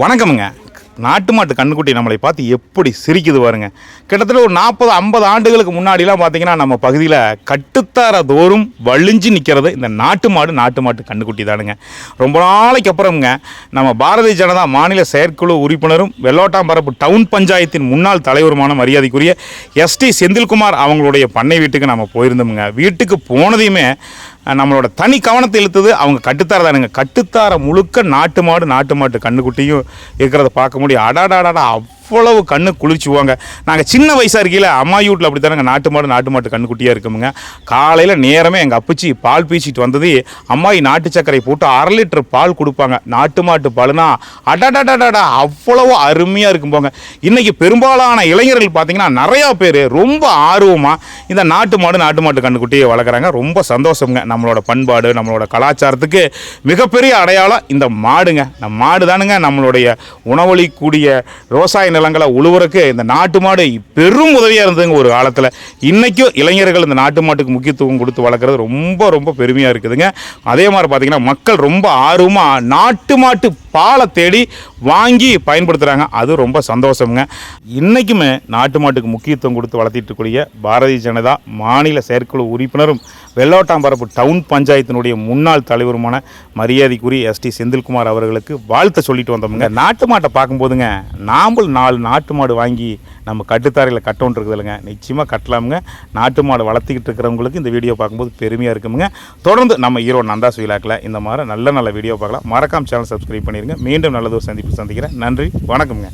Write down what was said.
வணக்கமுங்க. நாட்டு மாட்டு கண்ணுக்குட்டி நம்மளை பார்த்து எப்படி சிரிக்குது பாருங்க. கிட்டத்தட்ட ஒரு நாற்பது ஐம்பது ஆண்டுகளுக்கு முன்னாடிலாம் பார்த்தீங்கன்னா நம்ம பகுதியில் கட்டுத்தார தோறும் வழிஞ்சு நிற்கிறது இந்த நாட்டு மாடு நாட்டு மாட்டு கண்ணுக்குட்டி தானுங்க. ரொம்ப நாளைக்கு அப்புறம்ங்க நம்ம பாரதிய ஜனதா மாநில செயற்குழு உறுப்பினரும் வெள்ளோட்டாம்பரப்பு டவுன் பஞ்சாயத்தின் முன்னாள் தலைவருமான மரியாதைக்குரிய எஸ்டி செந்தில்குமார் அவங்களுடைய பண்ணை வீட்டுக்கு நம்ம போயிருந்தோமுங்க. வீட்டுக்கு போனதையுமே நம்மளோட தனி கவனத்தை இழுத்தது அவங்க கட்டுத்தார தானுங்க. கட்டுத்தார முழுக்க நாட்டு மாடு நாட்டு மாட்டு கண்ணுக்குட்டியும் இருக்கிறத பார்க்க முடியும். அடாடாடாடா அவ்வளவு கண்ணு குளிச்சுவாங்க நாங்கள் சின்ன வயசாக இருக்கையில் அம்மா வீட்டில் அப்படி தானங்க நாட்டு மாடு நாட்டு மாட்டு கண்ணுக்குட்டியாக இருக்குமுங்க. காலையில் நேரமே எங்கள் அப்பச்சி பால் பீச்சிட்டு வந்தது. அம்மாயி நாட்டு சர்க்கரை போட்டு அரை லிட்டர் பால் கொடுப்பாங்க. நாட்டு மாட்டு பாலுனா அடடடடடா அவ்வளவு அருமையாக இருக்கும் போங்க இன்றைக்கி பெரும்பாலான இளைஞர்கள் பார்த்தீங்கன்னா நிறையா பேர் ரொம்ப ஆர்வமாக இந்த நாட்டு மாடு நாட்டு மாட்டு கண்ணுக்குட்டியை வளர்க்குறாங்க. ரொம்ப சந்தோஷம்ங்க. நம்மளோட பண்பாடு நம்மளோட கலாச்சாரத்துக்கு மிகப்பெரிய அடையாளம் இந்த மாடுங்க. இந்த மாடு தானுங்க நம்மளுடைய உணவளிக்கூடிய விவசாய நிலங்களை உழுவுறக்கு இந்த நாட்டு மாடு பெரும் உதவியாக இருந்ததுங்க ஒரு காலத்தில். இன்றைக்கும் இளைஞர்கள் இந்த நாட்டு மாட்டுக்கு முக்கியத்துவம் கொடுத்து வளர்க்குறது ரொம்ப ரொம்ப பெருமையாக இருக்குதுங்க. அதே மாதிரி பார்த்திங்கன்னா மக்கள் ரொம்ப ஆர்வமாக நாட்டு மாட்டு பாலை தேடி வாங்கி பயன்படுத்துகிறாங்க அது ரொம்ப சந்தோஷம்ங்க. இன்றைக்குமே நாட்டு மாட்டுக்கு முக்கியத்துவம் கொடுத்து வளர்த்திட்டு இருக்கக்கூடிய பாரதிய ஜனதா மாநில செயற்குழு உறுப்பினரும் வெள்ளோட்டாம்பரப்பு டவுன் பஞ்சாயத்தினுடைய முன்னாள் தலைவருமான மரியாதைக்குரிய எஸ் டி செந்தில்குமார் அவர்களுக்கு வாழ்த்து சொல்லிட்டு வந்தோம்ங்க. நாட்டு மாட்டை பார்க்கும்போதுங்க நாம்பளும் நாலு நாட்டு மாடு வாங்கி நம்ம கட்டுத்தாரையில் கட்டோன் இருக்குதுல்லங்க நிச்சயமாக கட்டலாமுங்க. நாட்டு மாடு வளர்த்திக்கிட்டு இருக்கிறவங்களுக்கு இந்த வீடியோ பார்க்கும்போது பெருமையாக இருக்குமுங்க. தொடர்ந்து நம்ம ஈரோடு நந்தா சுயிலாக்கில் இந்த மாதிரி நல்ல நல்ல வீடியோ பார்க்கலாம். மறக்காம சேனல் சப்ஸ்கிரைப் பண்ணிடுங்க மீண்டும் நல்லதொரு சந்திப்பு சந்திக்கிறேன். நன்றி. வணக்கம்ங்க.